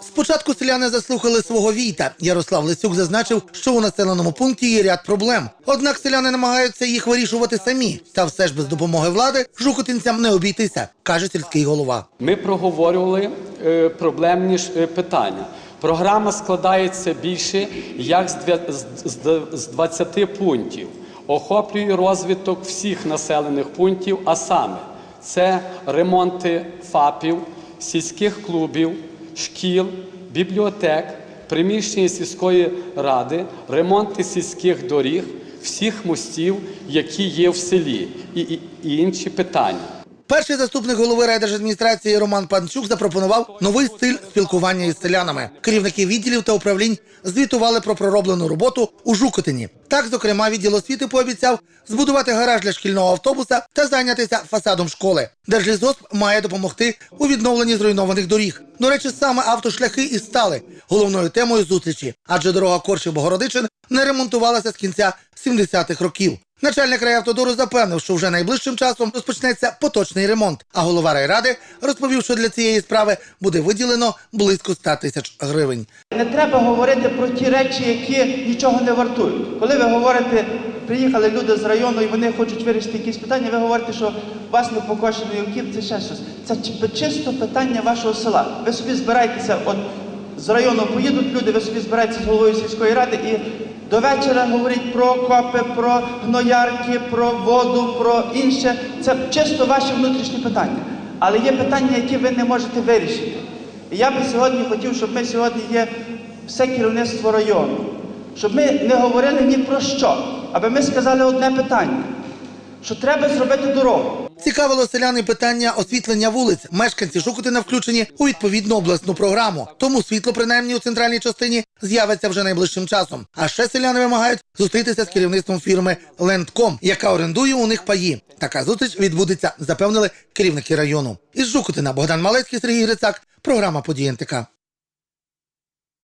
Спочатку селяни заслухали свого війта. Ярослав Лисюк зазначив, що у населеному пункті є ряд проблем. Однак селяни намагаються їх вирішувати самі. Та все ж без допомоги влади жукотинцям не обійтися, каже сільський голова. Ми проговорювали е, проблемні е, питання. Програма складається більше як з 20 пунктів. Охоплює розвиток всіх населених пунктів, а саме це ремонти ФАПів, сільських клубів, шкіл, бібліотек, приміщення сільської ради, ремонти сільських доріг, всіх мостів, які є в селі, і, інші питання. Перший заступник голови райдержадміністрації Роман Панчук запропонував новий стиль спілкування із селянами. Керівники відділів та управлінь звітували про пророблену роботу у Жукотині. Так, зокрема, відділ освіти пообіцяв збудувати гараж для шкільного автобуса та зайнятися фасадом школи. Держлісгосп має допомогти у відновленні зруйнованих доріг. До речі, саме автошляхи і стали головною темою зустрічі, адже дорога Коршів Богородичин не ремонтувалася з кінця 70-х років. Начальник райавтодору запевнив, що вже найближчим часом розпочнеться поточний ремонт. А голова райради розповів, що для цієї справи буде виділено близько 100 тисяч гривень. Не треба говорити про ті речі, які нічого не вартують. Коли ви говорите, приїхали люди з району і вони хочуть вирішити якісь питання, ви говорите, що вас не покошений окіп, це ще щось. Це чи- чисто питання вашого села. Ви собі збираєтеся, от з району поїдуть люди, ви собі збираєтеся з головою сільської ради і до вечора говоріть про копи, про гноярки, про воду, про інше. Це чисто ваші внутрішні питання. Але є питання, які ви не можете вирішити. І я би сьогодні хотів, щоб ми сьогодні є все керівництво району, щоб ми не говорили ні про що, аби ми сказали одне питання, що треба зробити дорогу. Цікавило селян і питання освітлення вулиць. Мешканці Жукотина включені у відповідну обласну програму. Тому світло, принаймні у центральній частині, з'явиться вже найближчим часом. А ще селяни вимагають зустрітися з керівництвом фірми Лендком, яка орендує у них паї. Така зустріч відбудеться, запевнили керівники району. Із Жукотина Богдан Малецький, Сергій Грицак. Програма «Події НТК».